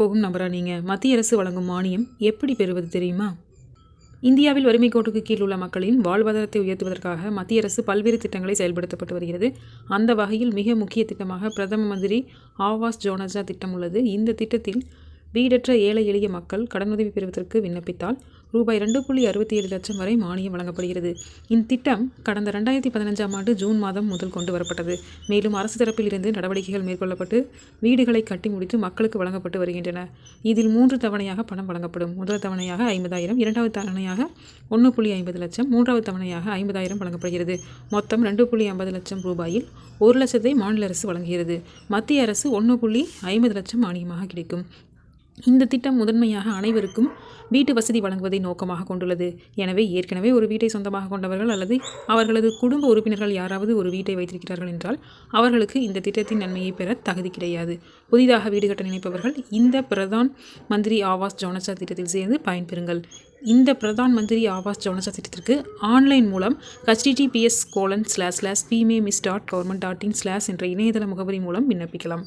போகும் நபரா நீங்கள் மத்திய அரசு வழங்கும் மானியம் எப்படி பெறுவது தெரியுமா? இந்தியாவில் வறுமை கோட்டுக்கு கீழ் உள்ள மக்களின் வாழ்வாதாரத்தை உயர்த்துவதற்காக மத்திய அரசு பல்வேறு திட்டங்களை செயல்படுத்தப்பட்டு வருகிறது. அந்த வகையில் மிக முக்கிய திட்டமாக பிரதம மந்திரி ஆவாஸ் ஜோனஜா திட்டம் உள்ளது. இந்த திட்டத்தில் வீடற்ற ஏழை எளிய மக்கள் கடனுதவி பெறுவதற்கு விண்ணப்பித்தால் ரூபாய் ரெண்டு புள்ளி அறுபத்தி ஏழு லட்சம் வரை மானியம் வழங்கப்படுகிறது. இத்திட்டம் கடந்த ரெண்டாயிரத்தி பதினஞ்சாம் ஆண்டு ஜூன் மாதம் முதல் கொண்டு வரப்பட்டது. மேலும் அரசு தரப்பில் இருந்து நடவடிக்கைகள் மேற்கொள்ளப்பட்டு வீடுகளை கட்டி முடித்து மக்களுக்கு வழங்கப்பட்டு வருகின்றன. இதில் மூன்று தவணையாக பணம் வழங்கப்படும். முதல் தவணையாக ஐம்பதாயிரம் இரண்டாவது தவணையாக ஒன்று புள்ளி ஐம்பது லட்சம் மூன்றாவது தவணையாக ஐம்பதாயிரம் வழங்கப்படுகிறது. மொத்தம் ரெண்டு புள்ளி ஐம்பது லட்சம் ரூபாயில் ஒரு லட்சத்தை மாநில அரசு வழங்குகிறது. மத்திய அரசு ஒன்று புள்ளி ஐம்பது லட்சம் மானியமாக கிடைக்கும். இந்த திட்டம் முதன்மையாக அனைவருக்கும் வீட்டு வசதி வழங்குவதை நோக்கமாக கொண்டுள்ளது. எனவே ஏற்கனவே ஒரு வீட்டை சொந்தமாக கொண்டவர்கள் அல்லது அவர்களது குடும்ப உறுப்பினர்கள் யாராவது ஒரு வீட்டை வைத்திருக்கிறார்கள் என்றால் அவர்களுக்கு இந்த திட்டத்தின் நன்மையை பெற தகுதி கிடையாது. புதிதாக வீடு கட்ட நினைப்பவர்கள் இந்த பிரதான் மந்திரி ஆவாஸ் ஜோனசா திட்டத்தில் சேர்ந்து பயன்பெறுங்கள். இந்த பிரதான் மந்திரி ஆவாஸ் ஜோனசா திட்டத்திற்கு ஆன்லைன் மூலம் HTTPS colon slash slash பிமே miss dot government dot in slash என்ற இணையதள முகவரி மூலம் விண்ணப்பிக்கலாம்.